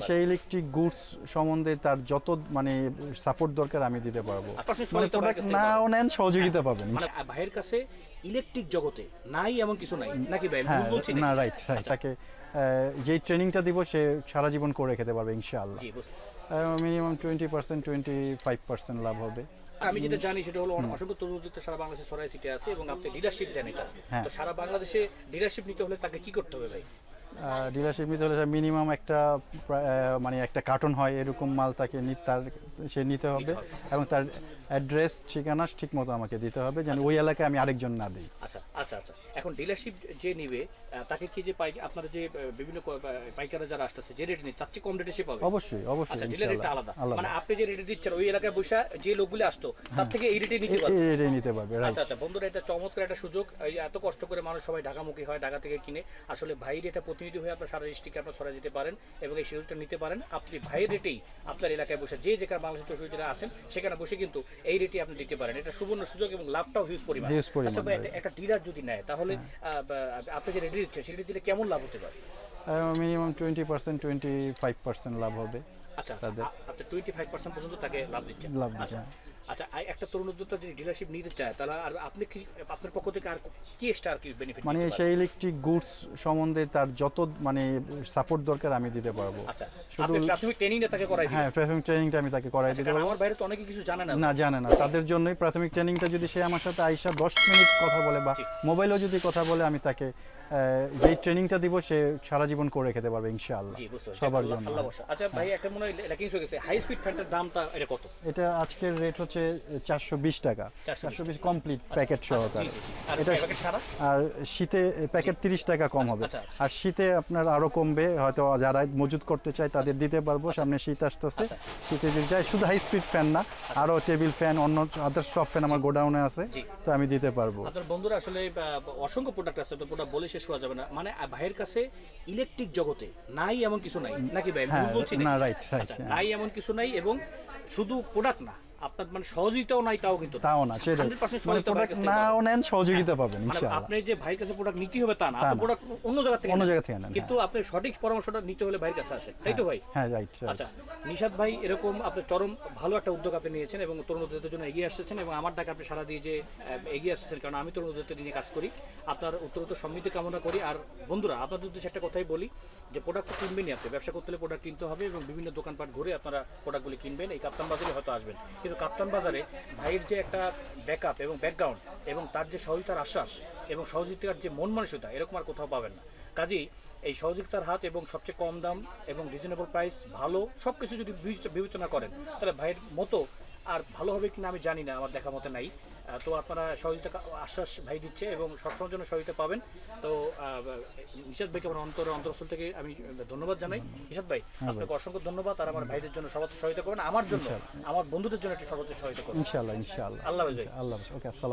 সেই electric goods সম্বন্ধে তার যত মানে সাপোর্ট দরকার আমি দিতে পারব। মানে নাও নেন সহযোগিতা পাবেন। মানে ভাইয়ের কাছে ইলেকট্রিক জগতে নাই এমন কিছু নাই নাকি ভাই? হ্যাঁ বলছি না রাইট রাইট তাকে যেই ট্রেনিংটা দিব সে সারা জীবন করে খেতে পারবে ইনশাআল্লাহ। Minimum twenty percent twenty five percent লাভ হবে। আমি যেটা জানি সেটা হলো অসংখ্য তরুণ উদ্যোক্তা সারা বাংলাদেশে সরাই সিটে আছে এবং আপনি লিডারশিপ দেন এটা। হ্যাঁ। তো সারা বাংলাদেশে লিডারশিপ নিতে হলে তাকে কি করতে হবে ভাই? ডিলারশিপ নিতে হলে মিনিমাম একটা মানে একটা কার্টন হয় এরকম মাল তাকে নি- তার সে নিতে হবে। এবং তার অ্যাড্রেস ঠিকানা ঠিক মতো আমাকে দিতে হবে যেন ওই এলাকায় আমি আরেকজন না দিই। আচ্ছা আচ্ছা আচ্ছা। এখন ডিলারশিপ যে নিবে তাকে কি যে আপনারা যে বিভিন্ন পাইকাররা যারা আসতেছে যে রেট নিচ্ছে তার চেয়ে কম রেটে সে পাবে? অবশ্যই অবশ্যই আচ্ছা ডিলার রেটটা আলাদা। মানে আপনি যে রেটে দিচ্ছেন ওই এলাকায় বসে যে লোকগুলো আসতো তার থেকে এই রেটে নিতে পারবে? এটাই নিতে পারবে আচ্ছা আচ্ছা বন্ধুরা এটা চমৎকার একটা সুযোগ। এই এত কষ্ট করে মানুষ সবাই ঢাকামুখী হয় ঢাকা থেকে কিনে। আসলে ভাইয়ের এটা প্রতিনিধি হয়ে আপনার সারা ডিস্ট্রিক্টে আপনার সরা যেতে পারেন এবং এই সুযোগটা নিতে পারেন। আপনি ভাইয়ের রেটেই আপনার এলাকায় বসে যে যেখানে বাংলাদেশের চৌষট্টি আছেন সেখানে বসে কিন্তু এই রেটে আপনি দিতে পারেন। এটা সুবর্ণ সুযোগ এবং লাভটাও হিউজ পরিমাণ। আচ্ছা একটা ডিলার যদি নেয় তাহলে বা- আপনি যে রেডি দিচ্ছেন সেটা দিলে কেমন লাভ হতে পারে? Minimum twenty percent twenty five percent লাভ হবে। আচ্ছা তাদের- আ- আপনি টোয়েন্টি ফাইভ পার্সেন্ট পর্যন্ত তাকে লাভ দিচ্ছেন। লাভ আচ্ছা দিচ্ছেন। আচ্ছা একটা তরুণ উদ্যোক্তা যদি ডিলারশিপ নিতে চায় তাহলে আর আপনি কি আপনার পক্ষ থেকে আর কি এক্সট্রা আর কি বেনিফিট মানে সেই ইলেকট্রিক গুডস সম্বন্ধে তার যত মানে সাপোর্ট দরকার আমি দিতে পারব। আচ্ছা শুধু- প্রাথমিক ট্রেনিংটা তাকে করাই হ্যাঁ প্রাথমিক ট্রেনিংটা আমি তাকে করাই দিতে পারব। আমার বাইরে তো অনেকে কিছু জানে না। না জানে না। তাদের জন্যই প্রাথমিক ট্রেনিংটা যদি সে আমার সাথে আইসা দশ মিনিট কথা বলে বা। মোবাইলেও যদি কথা বলে আমি তাকে যেই ট্রেনিংটা দিব সে সারা জীবন করে খেতে পারবে ইনশাআল্লাহ। পারছি। সবার জন্য। আচ্ছা ভাই একটা মনে হয় ল্যাকিংস হয়ে গেছে। হাই স্পিড ফ্যানটার দামটা এটা কত? এটা আজকের রেট হচ্ছে চারশো বিশ টাকা। 420 চারশো বিশ কমপ্লিট প্যাকেট সহকারে এটা- আর শীতে প্যাকেট তিরিশ টাকা কম হবে। আচ্ছা। আর শীতে আপনার আরও কমবে হয়তো যারা মজুত করতে চায় তাদের দিতে পারব। সামনে শীত আসতেছে। আচ্ছা। শীতে যদি যায় শুধু হাই স্পিড ফ্যান না আরও টেবিল ফ্যান অন্য আদার সব ফ্যান আমার গোডাউনে আছে তো আমি দিতে পারব। আপনার বন্ধুরা আসলে অসংখ্য প্রোডাক্ট আছে তো প্রোডাক্ট বলে শেষ করা যাবে না। মানে ভাইয়ের কাছে ইলেকট্রিক জগতে নাই এমন কিছু নাই। নাকি ভাই? হ্যাঁ, না, নাকি? আচ্ছা, হ্যাঁ। নাই এমন কিছু নাই এবং শুধু প্রোডাক্ট না আপনার মানে সহযোগিতাও নাই তাও কিন্তু তাও না সেটাই। মানে প্রোডাক্ট নাও নেন সহযোগিতা পাবেন মানে ইনশাআল্লাহ। আপনি যে ভাইয়ের কাছে প্রোডাক্ট নিতে হবে তা না আপনি প্রোডাক্ট অন্য জায়গা থেকে অন্য জায়গা থেকে নেন, কিন্তু আপনি সঠিক পরামর্শটা নিতে হলে ভাইয়ের কাছে আসেন তাই তো ভাই? হ্যাঁ রাইট আচ্ছা নিশাদ ভাই এরকম আপনি চরম ভালো একটা উদ্যোগ আপনি নিয়েছেন এবং তরুণ উদ্যোগের জন্য এগিয়ে আসছেন এবং আমার ডাকে আপনি সারা দিয়ে যে এগিয়ে আসছেন কারণ আমি তরুণ উদ্যোগের নিয়ে কাজ করি আপনার উত্তরোত্তর সমৃদ্ধি কামনা করি। আর বন্ধুরা আপনাদের উদ্দেশ্যে একটা কথাই বলি যে প্রোডাক্ট তো কিনবেনই আপনি ব্যবসা করতে হলে প্রোডাক্ট কিনতে হবে এবং বিভিন্ন দোকানপাট ঘুরে আপনারা প্রোডাক্টগুলি কিনবেন এই কাপ্তান বাজারে হয়তো আসবেন। কিন্তু কাপ্তান বাজারে ভাইয়ের যে একটা ব্যাকআপ এবং ব্যাকগ্রাউন্ড এবং তার যে সহযোগিতার আশ্বাস এবং সহযোগিতার যে মন মানসিকতা, এরকম আর কোথাও পাবেন না। কাজেই এই সহযোগিতার হাত এবং সবচেয়ে কম দাম এবং রিজনেবল প্রাইস ভালো সব কিছু যদি বিবেচনা করেন, তাহলে ভাইয়ের মতো আর ভালো হবে কিনা আমি জানি না আমার দেখা মতে নাই। তো আপনারা সহযোগিতা আশ্বাস ভাই দিচ্ছে এবং সবসময় জন্য সহযোগিতা পাবেন। তো নিষাদ ভাইকে আমার অন্তর অন্তরস্থল থেকে আমি ধন্যবাদ জানাই। নিষাদ ভাই আপনাকে অসংখ্য ধন্যবাদ আর আমার ভাইদের জন্য সর্বোচ্চ সহায়তা করবেন। আমার জন্য আমার বন্ধুদের জন্য একটু সর্বোচ্চ সহায়তা করবেন। ইনশাআল্লাহ ইনশাআল্লাহ। আল্লাহ আল্লাহ ওকে আসসালাম